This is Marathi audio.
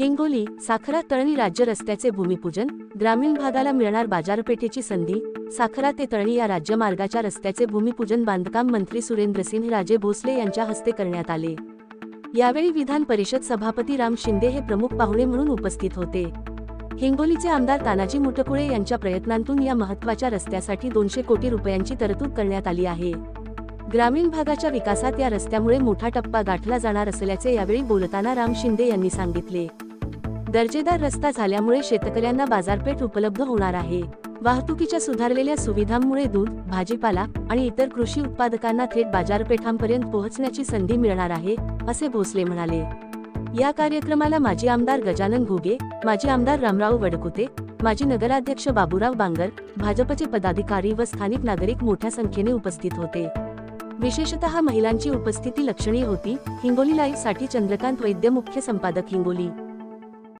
हिंगोली साखरा तळणी राज्य रस्त्याचे भूमिपूजन ग्रामीण भागाला मिळणार बाजारपेठेची संधी साखरा ते तळणी या राज्यमार्गाच्या रस्त्याचे भूमिपूजन बांधकाम मंत्री सुरेंद्रसिंह राजे भोसले यांच्या हस्ते करण्यात आले. यावेळी विधान परिषद सभापती राम शिंदे हे प्रमुख पाहुणे म्हणून उपस्थित होते. हिंगोलीचे आमदार तानाजी मुटकुळे यांच्या प्रयत्नांतून या महत्त्वाच्या रस्त्यासाठी दोनशे कोटी रुपयांची तरतूद करण्यात आली आहे. ग्रामीण भागाच्या विकासात या रस्त्यामुळे मोठा टप्पा गाठला जाणार असल्याचे यावेळी बोलताना राम शिंदे यांनी सांगितले. दर्जेदार रस्ता झाल्यामुळे शेतकऱ्यांना बाजारपेठ उपलब्ध होणार आहे. वाहतुकीच्या सुधारलेल्या सुविधांमुळे दूध भाजीपाला आणि इतर कृषी उत्पादकांना थेट बाजारपेठांपर्यंत पोहोचण्याची संधी मिळणार आहे असे भोसले म्हणाले. या कार्यक्रमाला माजी आमदार गजानन घुगे माजी आमदार रामराव वडकुते माजी नगराध्यक्ष बाबूराव बांगर भाजपचे पदाधिकारी व स्थानिक नागरिक मोठ्या संख्येने उपस्थित होते. विशेषतः महिलांची उपस्थिती लक्षणीय होती हिंगोली लाईव्हसाठी चंद्रकांत वैद्य मुख्य संपादक हिंगोली.